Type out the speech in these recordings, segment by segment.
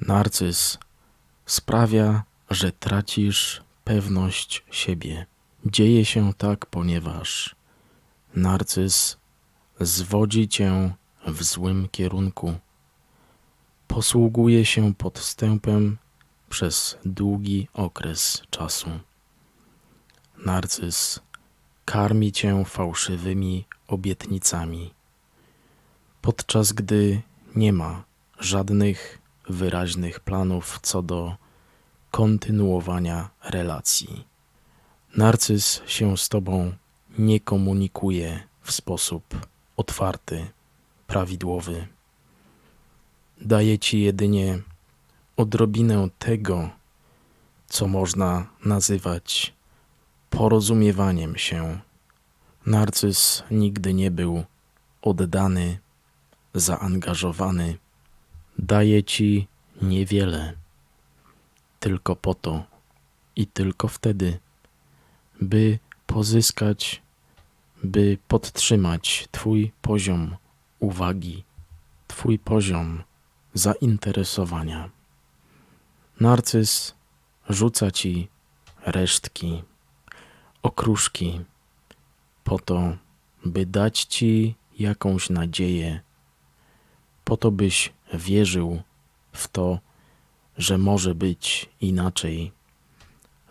Narcyz sprawia, że tracisz pewność siebie. Dzieje się tak, ponieważ narcyz zwodzi cię w złym kierunku. Posługuje się podstępem przez długi okres czasu. Narcyz karmi cię fałszywymi obietnicami, podczas gdy nie ma żadnych wyraźnych planów co do kontynuowania relacji. Narcyz się z tobą nie komunikuje w sposób otwarty, prawidłowy. Daje ci jedynie odrobinę tego, co można nazywać porozumiewaniem się. Narcyz nigdy nie był oddany, zaangażowany. Daje ci niewiele, tylko po to i tylko wtedy, by pozyskać, by podtrzymać Twój poziom uwagi, Twój poziom zainteresowania. Narcyz rzuca ci resztki, okruszki, po to, by dać ci jakąś nadzieję, po to, byś wierzył w to, że może być inaczej,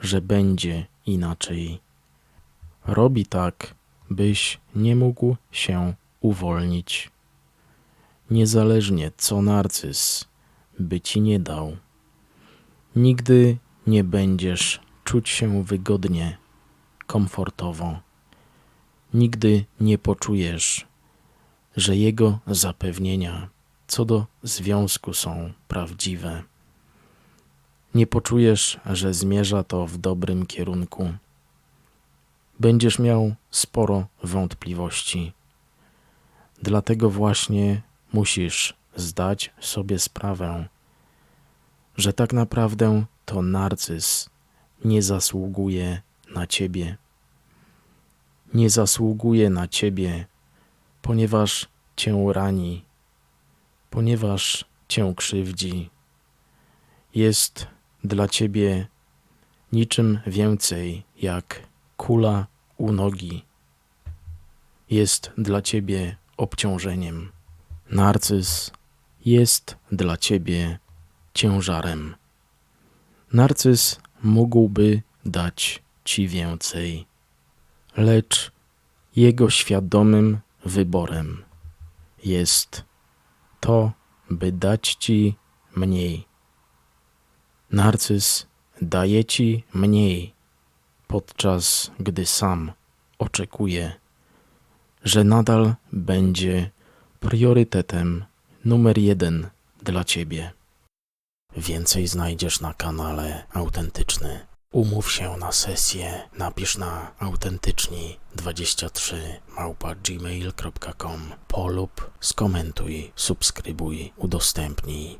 że będzie inaczej. Robi tak, byś nie mógł się uwolnić. Niezależnie co narcyz by ci nie dał, nigdy nie będziesz czuć się wygodnie, komfortowo. Nigdy nie poczujesz, że jego zapewnienia co do związku są prawdziwe. Nie poczujesz, że zmierza to w dobrym kierunku. Będziesz miał sporo wątpliwości. Dlatego właśnie musisz zdać sobie sprawę, że tak naprawdę to narcyz nie zasługuje na ciebie. Nie zasługuje na ciebie, ponieważ cię rani, ponieważ cię krzywdzi. Jest dla ciebie niczym więcej jak kula u nogi. Jest dla ciebie obciążeniem. Narcyz jest dla ciebie ciężarem. Narcyz mógłby dać ci więcej, lecz jego świadomym wyborem jest to, by dać ci mniej. Narcyz daje ci mniej, podczas gdy sam oczekuje, że nadal będzie priorytetem numer jeden dla ciebie. Więcej znajdziesz na kanale Autentyczny. Umów się na sesję, napisz na autentyczni23 małpa gmail.com polub, skomentuj, subskrybuj, udostępnij.